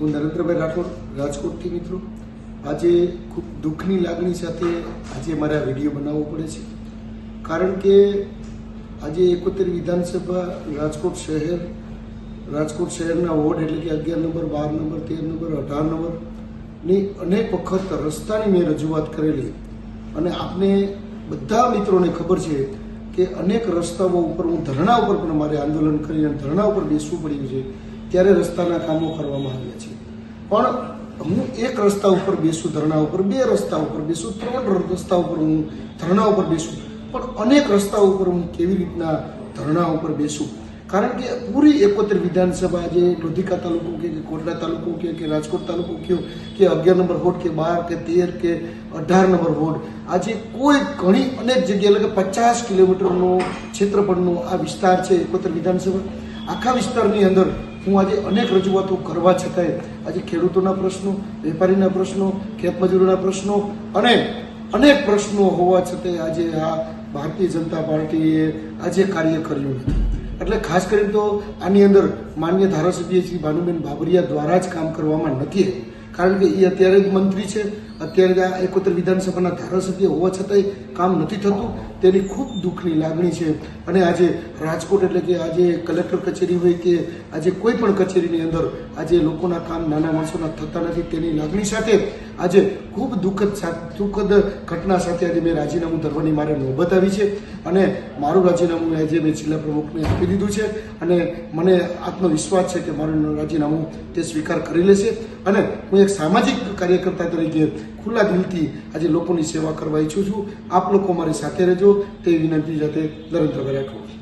હું નરેન્દ્રભાઈ રાઠોડ, રાજકોટથી મિત્રો. આજે ખૂબ દુઃખની લાગણી સાથે આજે મારે આ વીડિયો બનાવવો પડે છે. કારણ કે આજે એકોતેર વિધાનસભા, રાજકોટ શહેર, રાજકોટ શહેરના વોર્ડ એટલે કે અગિયાર નંબર, બાર નંબર, તેર નંબર, અઢાર નંબરની અનેક વખત રસ્તાની મેં રજૂઆત કરેલી. અને આપને બધા મિત્રોને ખબર છે કે અનેક રસ્તાઓ ઉપર હું ધરણા ઉપર પણ મારે આંદોલન કરી અને ધરણા ઉપર બેસવું પડ્યું છે. ત્યારે રસ્તાના કામો કરવામાં આવ્યા છે. પણ હું એક રસ્તા ઉપર બેસું, ધરણા ઉપર, બે રસ્તા ઉપર બેસું, ત્રણ રસ્તા ઉપર હું ધરણા ઉપર બેસું. પણ અનેક રસ્તા ઉપર હું કેવી રીતના ધરણા ઉપર બેસું? કારણ કે પૂરી એકોતેર વિધાનસભા જે લોધિકા તાલુકો કે કોટડા તાલુકો કે કે રાજકોટ તાલુકો કયો કે અગિયાર નંબર વોર્ડ કે બાર કે તેર કે અઢાર નંબર વોર્ડ, આજે કોઈ ઘણી અનેક જગ્યાએ એટલે કે પચાસ કિલોમીટરનો ક્ષેત્રફળનો આ વિસ્તાર છે એકોતેર વિધાનસભા. આખા વિસ્તારની અંદર હું આજે અનેક રજૂઆતો કરવા છતાંય આજે ખેડૂતોના પ્રશ્નો, વેપારીના પ્રશ્નો ખેતમજૂરોના પ્રશ્નો અને અનેક પ્રશ્નો હોવા છતાંય આજે આ ભારતીય જનતા પાર્ટીએ આજે કાર્ય કર્યું નથી. એટલે ખાસ કરીને તો આની અંદર માન્ય ધારાસભ્ય શ્રી ભાનુબેન બાબરિયા દ્વારા જ કામ કરવામાં નથી કારણ કે એ અત્યારે જ મંત્રી છે. અત્યારે આ એકોતેર વિધાનસભાના ધારાસભ્ય હોવા છતાંય કામ નથી થતું. તેની ખૂબ દુઃખની લાગણી છે. અને આજે રાજકોટ એટલે કે આજે કલેક્ટર કચેરી હોય કે આજે કોઈ પણ કચેરીની અંદર આજે લોકોના કામ નાના માણસોના થતા નથી. તેની લાગણી સાથે આજે ખૂબ દુઃખદ દુઃખદ ઘટના સાથે આજે મેં રાજીનામું ધરવાની મારે નોબત આવી છે. અને મારું રાજીનામું આજે મેં જિલ્લા પ્રમુખને આપી દીધું છે. અને મને આત્મવિશ્વાસ છે કે મારું રાજીનામું તે સ્વીકાર કરી લેશે. અને હું એક સામાજિક કાર્યકર્તા તરીકે ખુલ્લા દિલથી આજે લોકોની સેવા કરવા ઈચ્છું છું. આપ લોકો મારી સાથે રહેજો. તે વિનંતી સાથે નરેન્દ્રભાઈ રાઠોડ.